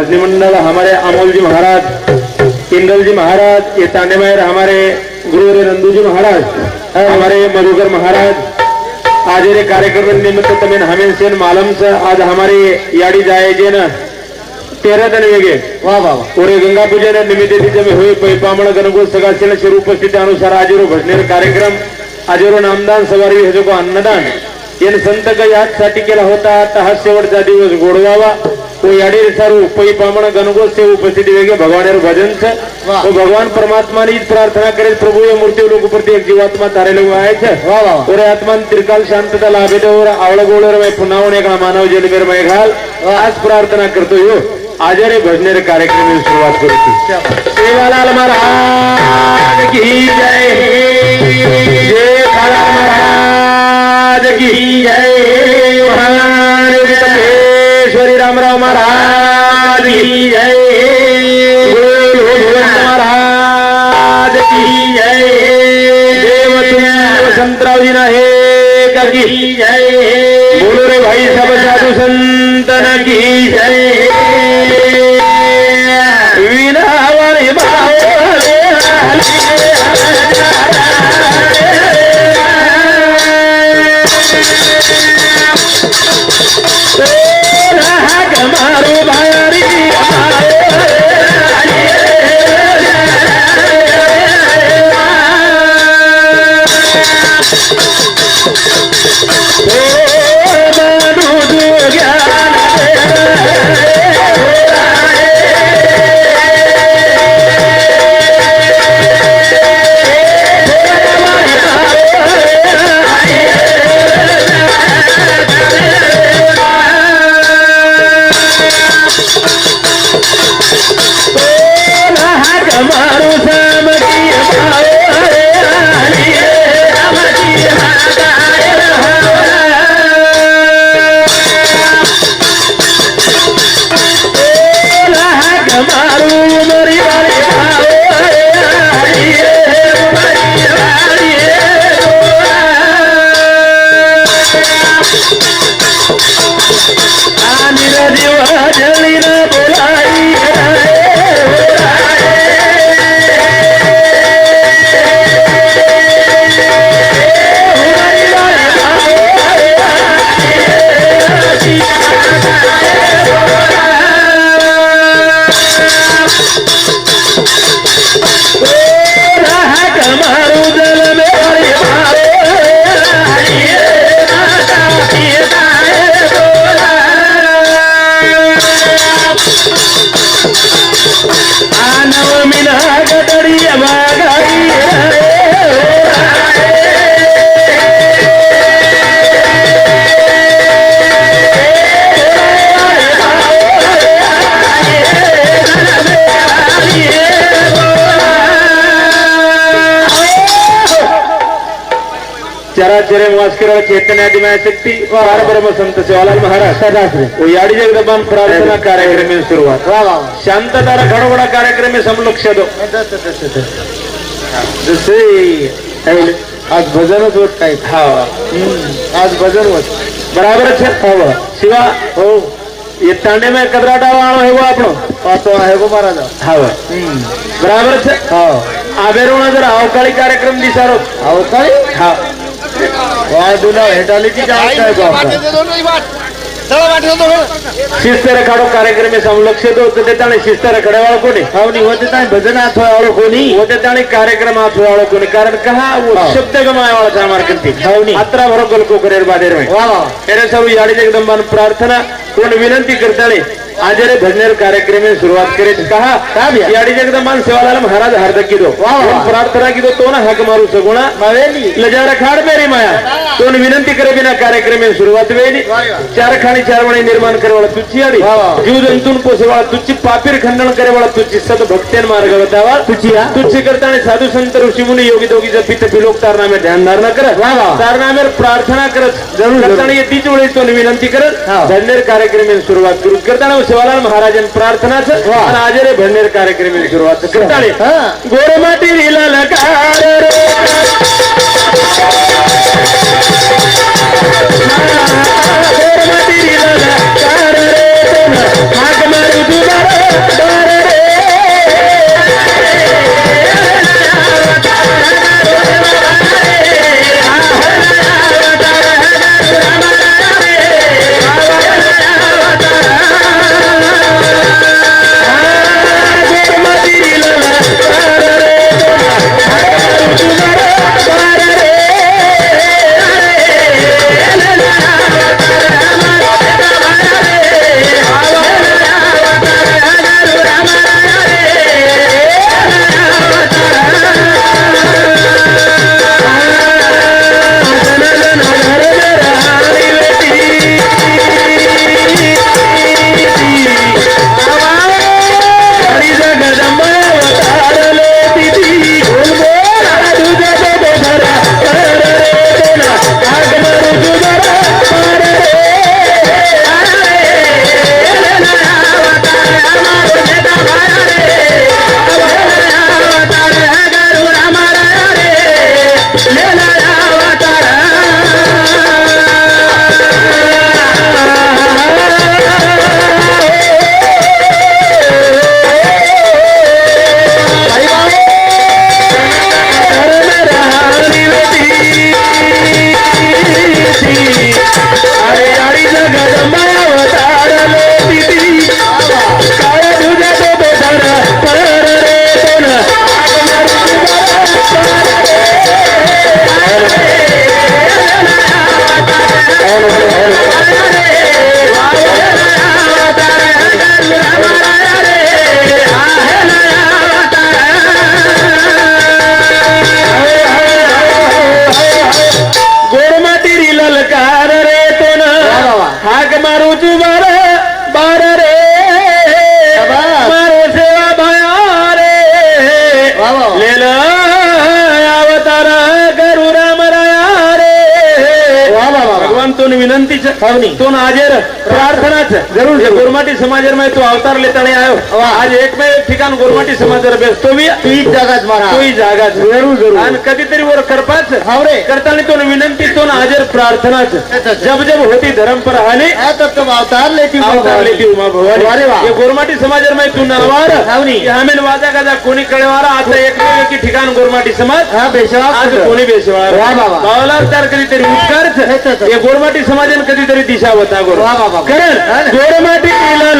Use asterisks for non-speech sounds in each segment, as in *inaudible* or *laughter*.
मंडल हमारे अमोल जी महाराज इंदल जी महाराज ये तांडे मायर हमारे गुरु रे नंदू जी महाराज हमारे मधुकर महाराज। आज रे कार्यक्रम निमित्त तमें हमें सेन मालम से आज हमारे याडी जाए जे ना तेरह दिन वेगे वा वा वा ओरे गंगा पूजन निमित्त तिथे में हुई पैपामण गणगोळ सगळ्याचे शिर उपस्थिती अनुसार आजरो भजनेर कार्यक्रम आजरो नामदान सवारी हे जो को अन्नदान। येन संत क याचसाठी केला होता आता हा शेवटचा दिवस गोडवावा वो याडेर सारू से उपस्थिति भगवान भजन से। तो भगवान परमात्मा ने प्रार्थना करे प्रभु ये मूर्ति लोग प्रति एक जीवात्मा तारे लोग आए थे और आत्मा त्रिकाल शांतता लाभे तो और आवड़गोड़ में पुनः होने का मानव जल मेरे में आज प्रार्थना करते हो आज रे भजने कार्यक्रम की शुरुआत करी सेवालाल महाराज की जय। जय महाराज की जय। महाराज रामराव महाराज की जय. महाराज की जय. देव तुम वसंतरावजी आहे का की जय. बोलो रे भाई सब साधू संतन की. ఆధ్వర్యం వాస్కిరల చైతన్య దినాశక్తి పరబ్రహ్మ संत सेवालाल महाराज. उयाडी जगदबान प्रार्थना कार्यक्रम में सुरुवात. शांततारा घडवडा कार्यक्रम में समलक्ष दो जसे आज भजनच होत काय हा. आज भजन होत बराबर छे? हा. शिवा हो. ये तांडे में कदराटा वाळो हे वो आपणो. पातो आहे गो महाराज. हा बराबर छे? हो. हा. आबेरोणा जर अवकाळी कार्यक्रम दिसारो. अवकाळी? हा. वाढूला हेटालिटी कार्यक्रम में समलक्ष दो तेताने शिस्त रखड़े वालों होते ताने भजन हाथ वालों होते ताने कार्यक्रम हाथ वालों कारण कहा वो हो. शब्द गमाए वाला था हमारे कंती आवनी अतरा भरो गल को करेर बादेर में वाह मेरे यारी जगदम्बान प्रार्थना कोण विनंती करता आचार्य भजनेर कार्यक्रम में शुरुआत करे कहा याडी जगदा मान सेवालाल महाराज हार्दिक की प्रार्थना की तो ना हक मारू सगुणा. लजा रखाड़ मेरी माया. तो विनंती करे बिना कार्यक्रमे में वेली चार खाणी चार वणी निर्माण करे वाला तुझी आडी. जीव जंतून पोसे वाला तुझी पापीर खंडन करे वाला तुझी सद भक्तेन मार्ग बतावा तुझी तुझी करता आणि साधू संत ऋषी मुनी योगी दोगी जपी तपी लोक तारनामे ध्यान धारणा करत. तारनामे प्रार्थना करत. जरूर करताना येतीच वेळी तो विनंती करत. धन्यर कार्यक्रम सुरुवात करू. करताना शिवालाल महाराजन प्रार्थनाच. आणि आज रे भंडेर कार्यक्रम सुरुवात. करताळे हा. गोरमाटी रिला लकार. रे तुम हाजिर प्रार्थनाच. जरूर गोरमाटी समाजर में तू अवतार लेता नहीं आयो आज एक में ठिकाण गोरमाटी समाजर बेस. तो भी तू ही जागाच. जरूर जरूर. आणि कधीतरी वर करपाच. हावरे करताना तो विनंती तो हाजिर प्रार्थनाच. जब जब होती धर्म पर हाली. तब तब अवतार लेती अवतार लेती उमा भवानी. अरे तू नरवार. हमें वाजा गाजा कोणी कळेवारा. आता एक एक ठिकाण गोरमाटी समाज. हा बेशवा आज कोणी बेशवा वाह बाबा बावला तर कधीतरी उत्कर्ष हे गोरमाटी समाजन कधी कधीतरी दिशा होता गोर वा वा वा. कारण हा ना. गोरमाटी केलं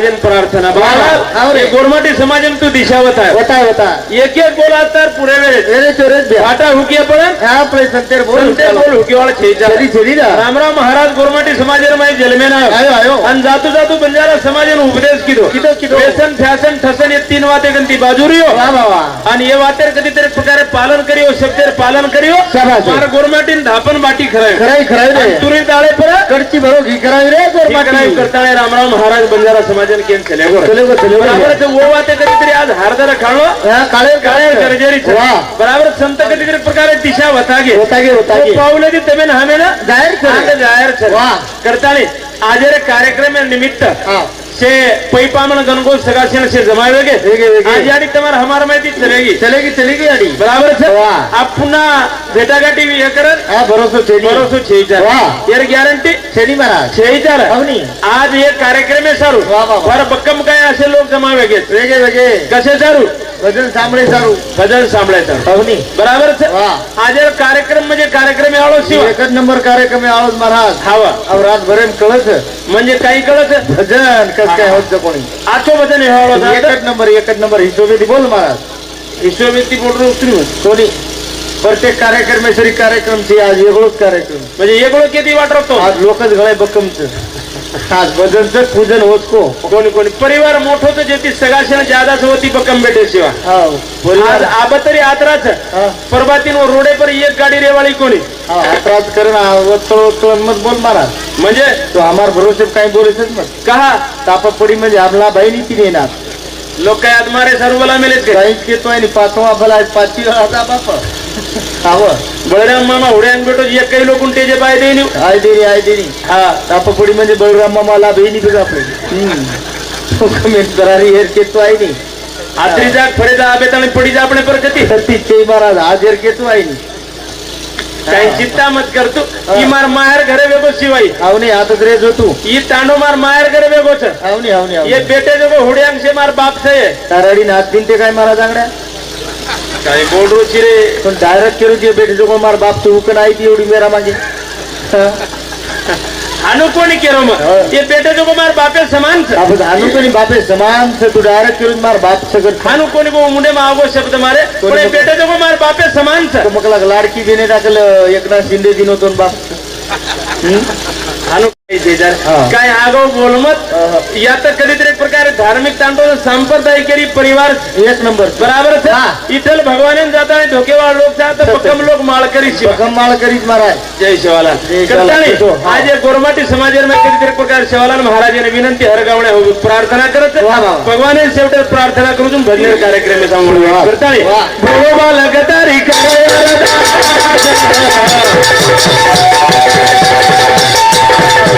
महाराजन प्रार्थना बाळालाल हाव रे. हे गोरमाटी समाजन तू दिशावत आहे। होता होता। एक एक बोला तर पुरे वेळेस। चोरेच ब्या फाटा हुकिया पडत हा आपले संतेर बोल। संते बोल हुकीवाळ छेचा छेडी छेडी ना। रामराव महाराज गोरमाटी समाजनमध्ये जन्मेना आयो आयो। आणि जातो जातो बंजारा समाजन उपदेश किदो। किदो, किदो. व्यसन फॅशन ठसन हे तीन वाते गंती बाजूरी हो वा आणि हे वातेर कधीतरी प्रकारे पालन करियो शब्देर पालन करियो. मार गोरमाटीन धापन बाटी खरंय। खराई रे। तुरी ताळे परत कडची भरो घी करावी रे गोर करावी करताना रामराव महाराज बंजारा समाजन चले बराबर ते वो वाते कधीतरी आज हारदार खाणो हा काळे काळे गरजेरी बराबर संत कधीतरी प्रकारे दिशा वतागे. होता गे होता गे पावले ती तमेन हमें ना? जाहीर जाहीर. करतानी आज कार्यक्रम निमित्त हा. से पैपामन गनगोल सगा से से जमावे के आज याडी तुम्हारे हमारे में भी चलेगी। चलेगी चलेगी याडी बराबर से आप पुना बेटा गाटी भी कर। हां भरोसा छे भरोसा छे जा। वाह। यार गारंटी छेनी मारा छे जा अवनी। आज ये कार्यक्रम है सर। पर बक्कम काय असे लोग जमावे के वेगे वेगे कसे जरूर भजन सांभळे सारू. भजन सांभाळायचं अवनी बराबर છે कार्यक्रम म्हणजे कार्यक्रम शिव. एकच नंबर कार्यक्रम आवाज महाराज. हवा. रात भरेन कळत. म्हणजे काही कळत? भजन कस काय होत कोणी? आठो भजन हे एकच नंबर एकच नंबर. हिशोबी बोल महाराज. विश्वमिती मोटर उतरी. कोणी? प्रत्येक कार्यक्रमेश्वरी कार्यक्रमची आज वेगळोच कार्यक्रम. म्हणजे एकडो किती वाटतो आज लोकच गळे बक्कमच. आज भजनचं पूजन होत को. कोणी कोणी? परिवार मोठो तर जेती सगाशन जादाच होती बक्कम भेटे शिवा. आज परिवार आबा तरी आतराच. परबातीन रोडे पर एक गाडी रेवाळी कोणी. हा, अपराध करण वत्तळ मत बोल महाराज म्हणजे? तो हमार भरोसे काही बोलायचंच मत कहा? तापा पडी म्हणजे आपला बहिणी ती येणार लोक काय आज मारे सर्वला मेलेत काय काहीच घेतो आणि पाचवा भला आहे, पाचवी आता बापा आव बळराम मामा उड्यान बेटो एक काही लोकून ते जे पाहिजे नाही आय देरी आय देरी हा तापापुडी म्हणजे बळराम मामा लाभ ही निघत आपले कमेंट करारी हेर केतो आहे नाही आत्री जाग फळे जा आबेत आणि पडी जा आपण परत ती सतीश महाराज आज हेर केतो आहे नाही काही चिंता मत करतो. ही. मार माहेर घरे वेगो शिवाई. आवनी आता रेज होतो ही तांडो मार माहेर घरे वेगो छ आवनी आवने. हे बेटे जो हुड्यांशे मार बाप छे तारडी नात दिन ते काय मारा जागड्या काय बोलरो रे पण डायरेक्ट करू जे बेटे जो मार बाप तू उकन आई ती एवढी मेरा मागे. હાનું કોને કેરો એ પેટે તો મારા બાપે સમાન છે આપણે હાનું બાપે સમાન છે તું ડાયરેક્ટ કર્યું મારા બાપ સગર હાનું કોની બહુ મુંડે માં આગો શબ્દ મારે પણ એ પેટે તો મારા બાપે સમાન છે તો મકલા લાડકી બેને દાખલ એકના શિંદે દીનો તો બાપ હમ शेजार. काय आगाऊ बोलमत? या तर कधीतरी एक प्रकारे धार्मिक तांडव सांप्रदायिकरी परिवार एक नंबर. बराबर. इथल भगवान जाता है धोकेवाळ लोक जात पक्कम लोक माळकरी भक्कम माळ करीत महाराज. जय हा. आज एक गोरमाटी समाज कधीतरी प्रकार शिवालाल महाराजांनी विनंती हरगावणे हो प्रार्थना करत. भगवान शेवट प्रार्थना करून भजन कार्यक्रम सांगून वा. करताळी. वा. भगवा लगतारी *laughs* Thank *laughs* you.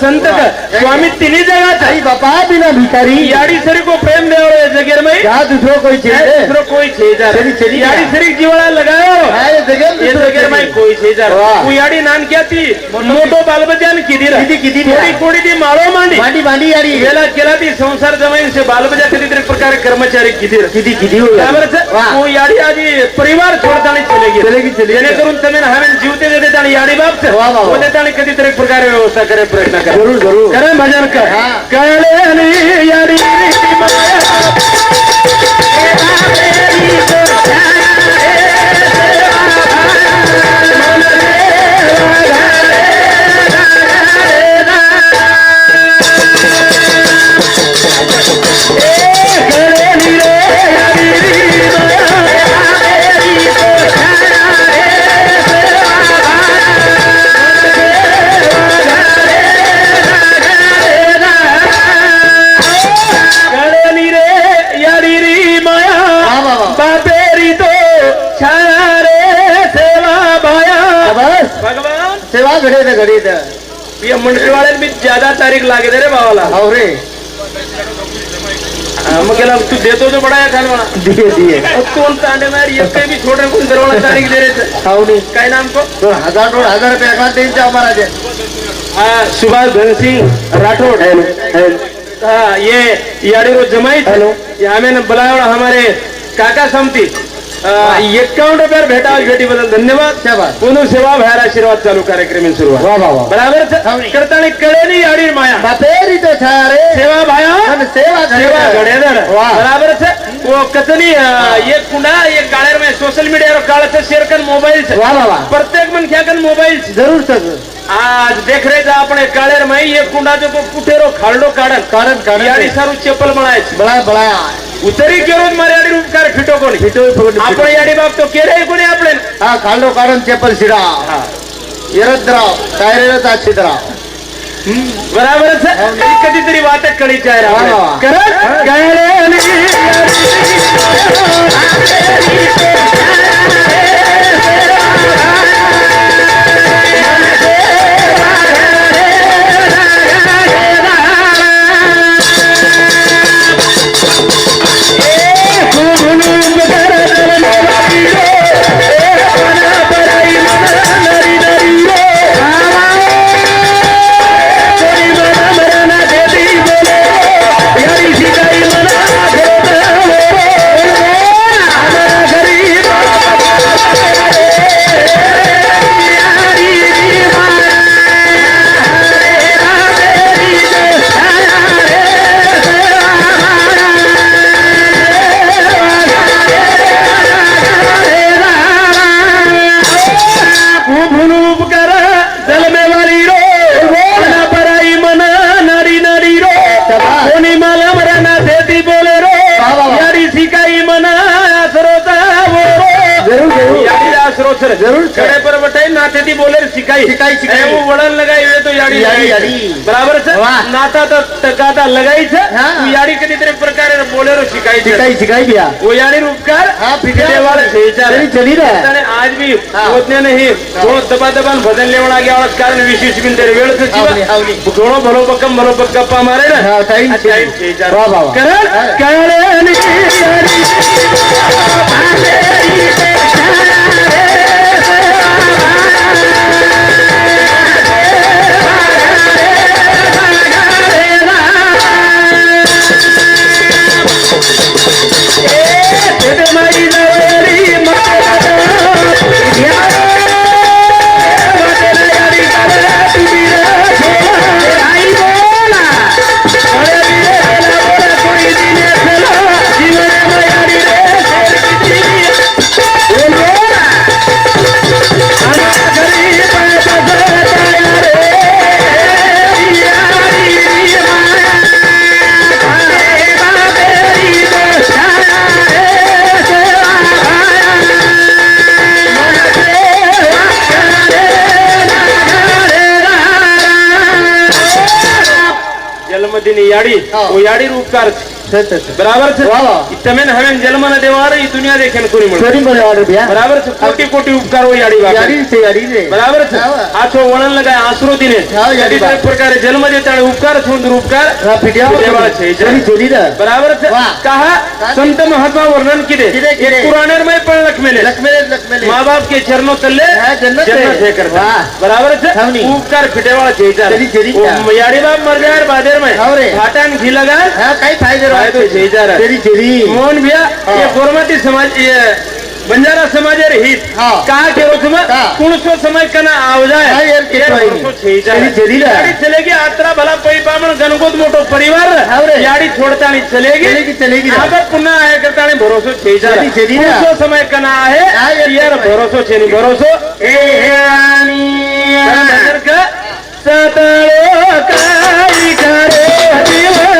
संत का स्वामी तिन्ही जगह अरे बापा बिना भिकारी. यारी सरी को प्रेम दे रहे जगेर में क्या दूसरो कोई चीज दूसरो कोई चीज चली चली यारी सरी जीवड़ा लगायो हाय जगेर ये जगेर में कोई चीज तू यारी नान क्या थी मोटो बालबजान किधी रहा किधी किधी थोड़ी थोड़ी दी मारो मांडी. मांडी मांडी यारी गेला गेला ती संसार जमाईन से बालबजा किधी तरी प्रकार कर्मचारी किधी रहा किधी किधी हो बराबर से तू यारी आज परिवार छोड़ता चलेगी चलेगी चलेगी जेणेकरून तमेन हवेन जीव ते देते आणि यारी बाप से वा वा कधीतरी प्रकारे व्यवस्था करे प्रयत्न करे. जरूर जरूर. करे भजन कर. હા. ज्यादा तारीख लागे दे रे भावाला. हो रे. मग गेला तू देतो तो बडा खाल म्हणा दिये दिये. अब कोण तांडे मार एक काही भी छोटे कोण दरवाला तारीख दे रे हावडी काय नाम को तो हजार दोन हजार रुपये त्या महाराज हाँ सुभाष धनसिंह राठौड़. हाँ ये याडी रोज जमाई। हेलो। ये हमें बुलाया हमारे काका समती एकावन्न रुपयावर भेटा भेटी बदल धन्यवाद शाबास पुनः सेवा भैर आशीर्वाद चालू कार्यक्रम बराबर करता कड़े नहीं बराबर करताना कळेली माया बापेरी सेवा भाया सेवा सेवा घडेदर बराबर कचनी एक कुंडा एक काळ्यार में सोशल मीडिया और शेअर कर शेयर कर मोबाइल वा प्रत्येक मन क्या कर मोबाइल मोबाईल जरूर सर आज देख रे जा आपण काळेर में ये कुंडा जो कुठे कुटेरो खालडो कारण कारण कारण सारू चप्पल बनाए बळा बळा ઉતરી ગયો જ મારે યાડી ઉપકાર ફીટો કોની फिटो फोड આપણે યાડી બાપ તો કેરે કોની આપણે हा खाल्लो कारण चेपल शिरा હા इरद्राव टायरेचा छिद्राव બરાબર છે ઈ કદીતરી વાત આશરો છે જરૂર છે. પર વટાઈ નાથેથી બોલે શીખાય. શીખાય શીખાય. એવું વળણ લગાવી તો યાડી યાડી બરાબર છે? નાતા તો ટકાતા લગાઈ છે. યાડી કદી તરી પ્રકારે બોલેરો શીખાય શીખાય શીખાય ગયા. ઓ યાડી ઉપકાર હા ફિટે વાળે છે ચાલી. ચલી રહે. અને આજ ભી પોતને નહીં. જો દબા દબાન ભજન લેવણ ગયા આવત કારણ વિશેષ બિંદર વેળ છે ઘણો ભલો પક્કમ ભલો પક્કપા મારે ને. હા થઈ છે. વાહ વાહ કરણ કરણની याडी हा. वो याडी उपकार బరాబర్ ఇష్టమైన హవేన్ జన్మన దేవారు ఈ దునియా దేఖేన కుని ముడు సరి మరి ఆడు బియా బరాబర్ కోటి కోటి ఉపకార होई आडी बाप यारी से यारी रे बराबर आछो वळण लगा आसरो दिने यारी एक प्रकारे जन्म देताळे उपकार सुंदर उपकार. बराबर कहा? संत महात्मा वर्णन किदे? एक में पण लखमेले. लखमेले लखमेले बाप के चरणों तले बराबर उपकार पिढेवाळ छे जरी जरी यारी बाप बादेर में घाटान घी लगा काय फायदा साहेब जयदारा तेरी तेरी मोहन भैया ये समाज ये बंजारा समाज हित. कहा करो सो समाज कना आवजा है. चलेगी आत्रा भला पई पामण गणगोत मोटो परिवार याड़ी छोड़ता नहीं चलेगी. चलेगी अगर पुनः आया करता नहीं भरोसो छे सो समय कना ना है यार भरोसो छे नहीं भरोसो. सतड़ो काई करे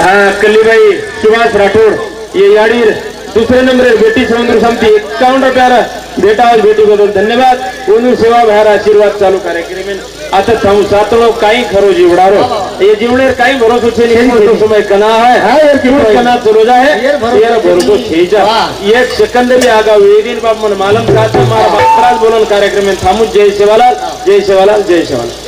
हाँ कलीबाई सुभाष राठौड़ ये याडीर दुसरे नंबर बेटी समुद्र समिति एकावन्न रुपयाला बेटा और बेटी बद्दल धन्यवाद. ओनू सेवा बाहेर आशीर्वाद चालू कार्यक्रम आता थांबू. सातळो काही खरो जीवडारो ये जीवनेर काही भरोसो छे नहीं. तो समय कना है हाँ, यार? कना तो रोजा है यार, भरोसो वाह. एक सेकंद भी आगा वेदीन बाप मन मालम खाते मारा बापराज बोलन कार्यक्रम में थांबू. जय सेवालाल. जय सेवालाल. जय सेवालाल.